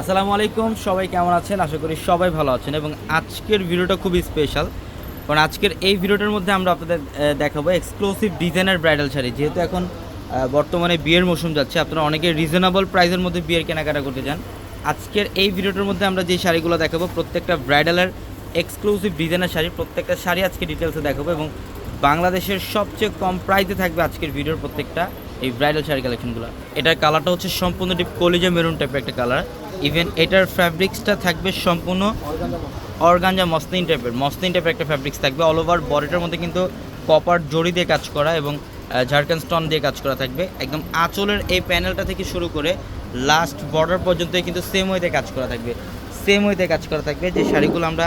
আসসালামু আলাইকুম, সবাই কেমন আছেন? আশা করি সবাই ভালো আছেন এবং আজকের ভিডিওটা খুবই স্পেশাল কারণ আজকের এই ভিডিওটার মধ্যে আমরা আপনাদের দেখাবো এক্সক্লুসিভ ডিজাইনার ব্রাইডাল শাড়ি। যেহেতু এখন বর্তমানে বিয়ের মৌসুম যাচ্ছে, আপনারা অনেকে রিজনেবল প্রাইসের মধ্যে বিয়ের কেনাকাটা করতে চান। আজকের এই ভিডিওটার মধ্যে আমরা যে শাড়িগুলো দেখাবো, প্রত্যেকটা ব্রাইডালের এক্সক্লুসিভ ডিজাইনার শাড়ি, প্রত্যেকটা শাড়ি আজকে ডিটেলসে দেখাবো এবং বাংলাদেশের সবচেয়ে কম প্রাইসে থাকবে আজকের ভিডিওর প্রত্যেকটা এই ব্রাইডাল শাড়ি কালেকশনগুলো এটার কালারটা হচ্ছে সম্পূর্ণ ডিপ কলিজা মেরুন টাইপের একটা কালার ইভেন এটার ফ্যাব্রিক্সটা থাকবে সম্পূর্ণ অর্গানজা মসলিন টাইপের মসলিন টাইপের একটা ফ্যাব্রিক্স থাকবে। অল ওভার বডিটার মধ্যে কিন্তু কপার জড়ি দিয়ে কাজ করা এবং ঝাড়খান স্টোন দিয়ে কাজ করা থাকবে। একদম আঁচলের এই প্যানেলটা থেকে শুরু করে লাস্ট বর্ডার পর্যন্তই কিন্তু সেম ওয়েতে কাজ করা থাকবে। সেম ওয়েতে কাজ করা থাকবে যে শাড়িগুলো আমরা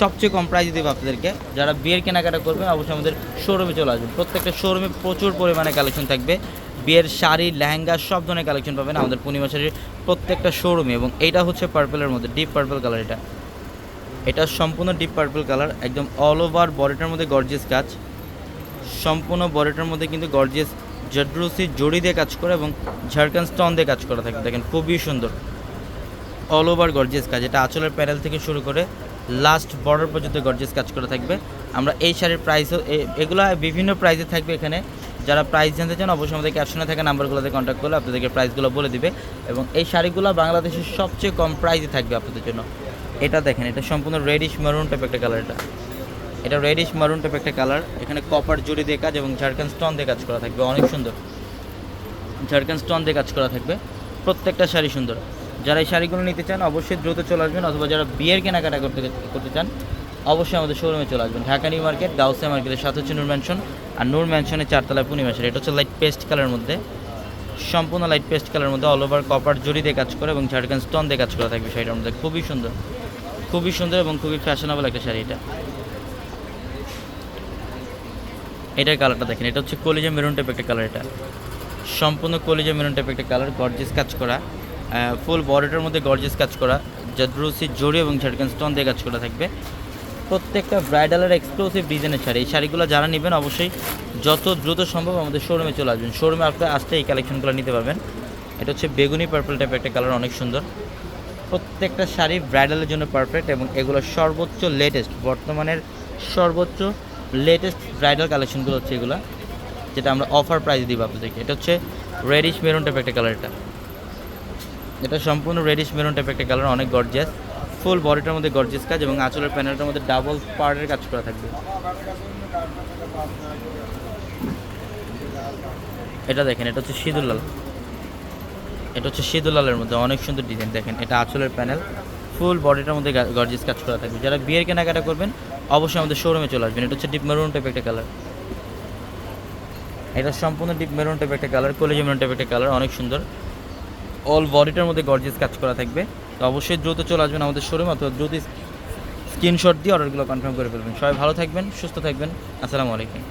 সবচেয়ে কম প্রাইজে দেবো আপনাদেরকে। যারা বিয়ের কেনাকাটা করবেন, অবশ্যই আমাদের শোরুমে চলে আসবেন। প্রত্যেকটা শোরুমে প্রচুর পরিমাণে কালেকশন থাকবে। বিয়ের শাড়ি, লেহেঙ্গা সব ধরনের কালেকশন পাবেন আমাদের পূর্ণিমা শাড়ির প্রত্যেকটা শোরুমে এবং এইটা হচ্ছে পার্পেলের মধ্যে ডিপ পার্পল কালার এটা। এটা সম্পূর্ণ ডিপ পার্পল কালার একদম অল ওভার বডিটার মধ্যে গর্জিয়াস কাজ। সম্পূর্ণ বডিটার মধ্যে কিন্তু গর্জিয়াস জডরুসি জড়ি দিয়ে কাজ করে এবং ঝাড়খান স্টোন দিয়ে কাজ করা থাকে। দেখেন, খুবই সুন্দর। অল ওভার গর্জিয়াস কাজ। এটা আঁচলের প্যানেল থেকে শুরু করে লাস্ট বর্ডার পর্যন্ত গর্জিয়াস কাজ করা থাকবে। আমরা এই শাড়ির প্রাইসও এগুলো বিভিন্ন প্রাইসে থাকবে এখানে। যারা প্রাইস জানতে চান, অবশ্যই আমাদের ক্যাপশনে থাকা নাম্বারগুলোতে কন্ট্যাক্ট করলে আপনাদেরকে প্রাইসগুলো বলে দিবে। এবং এই শাড়িগুলো বাংলাদেশের সবচেয়ে কম প্রাইসে থাকবে আপনাদের জন্য। এটা দেখেন, এটা সম্পূর্ণ রেডিশ মারুন টাইপ একটা কালার এটা। এটা রেডিশ মারুন টাইপ একটা কালার এখানে কপার জড়ি দিয়ে কাজ এবং ঝাড়খান স্টোন দিয়ে কাজ করা থাকবে। অনেক সুন্দর। ঝাড়খান স্টোন দিয়ে কাজ করা থাকবে। প্রত্যেকটা শাড়ি সুন্দর। যারা এই শাড়িগুলো নিতে চান, অবশ্যই দ্রুত চলে আসবেন। অথবা যারা বিয়ের কেনাকাটা করতে করতে চান অবশ্যই আমাদের শোরুমে চলে আসবেন। ঢাকা নিউ মার্কেট, গাউসিয়া মার্কেটের সাথে হচ্ছে নূর ম্যানশন। আর নূর ম্যানশনের চারতলায় পূর্ণিমাসের এটা হচ্ছে লাইট পেস্ট কালারের মধ্যে। সম্পূর্ণ লাইট পেস্ট কালারের মধ্যে অল ওভার কপার জড়ি দিয়ে কাজ করে এবং ঝাড়খান স্টোন দিয়ে কাজ করা থাকবে শাড়িটার মধ্যে। খুবই সুন্দর। খুবই সুন্দর এবং খুবই ফ্যাশনেবল একটা শাড়ি এটা। এটার কালারটা দেখেন, এটা হচ্ছে কলিজা মেরুন টাইপ একটা কালার এটা। সম্পূর্ণ কলিজা মেরুন টাইপ একটা কালার গর্জেস কাজ করা। ফুল বডিটার মধ্যে গর্জেস কাজ করা। জাদ্রুসি জড়ি এবং ঝাড়খান স্টোন দিয়ে কাজ করা থাকবে। প্রত্যেকটা ব্রাইডালের এক্সক্লুসিভ ডিজাইনের শাড়ি। এই শাড়িগুলো যারা নেবেন অবশ্যই যত দ্রুত সম্ভব আমাদের শোরুমে চলে আসবেন। শোরুমে আপনারা আসতে এই কালেকশনগুলো নিতে পারবেন। এটা হচ্ছে বেগুনি পার্পল টাইপের একটা কালার অনেক সুন্দর। প্রত্যেকটা শাড়ি ব্রাইডালের জন্য পারফেক্ট এবং এগুলো সর্বোচ্চ লেটেস্ট বর্তমানের সর্বোচ্চ লেটেস্ট ব্রাইডাল কালেকশনগুলো হচ্ছে এগুলো, যেটা আমরা অফার প্রাইস দিব আপনাদেরকে। এটা হচ্ছে রেডিশ মেরুন টাইপ একটা কালার এটা। এটা সম্পূর্ণ রেডিশ মেরুন টাইপের একটা কালার অনেক গর্জিয়াস ফুল বডিটার মধ্যে গর্জিয়াস কাজ এবং আঁচলের প্যানেলটার মধ্যে ডাবল পার্টের কাজ করা থাকবে। এটা দেখেন, এটা হচ্ছে সিঁদুর লাল। এটা হচ্ছে সিঁদুর লালের মধ্যে অনেক সুন্দর ডিজাইন দেখেন, এটা আঁচলের প্যানেল ফুল বডিটার মধ্যে গর্জিয়াস কাজ করা থাকবে। যারা বিয়ের কেনাকাটা করবেন, অবশ্যই আমাদের শোরুমে চলে আসবেন। এটা হচ্ছে ডিপ মেরুন টাইপ একটা কালার এটা সম্পূর্ণ ডিপ মেরুন টাইপ একটা কালার কলেজ মেরুন টাইপ একটা কালার অনেক সুন্দর। অল বডিটার মধ্যে গর্জিয়াস কাজ করা থাকবে। তো অবশ্যই দ্রুত চলে আসবেন আমাদের শোরুম অথবা দ্রুত স্ক্রিনশট দিয়ে অর্ডারগুলো কনফার্ম করে ফেলবেন। সবাই ভালো থাকবেন, সুস্থ থাকবেন। আসসালামু আলাইকুম।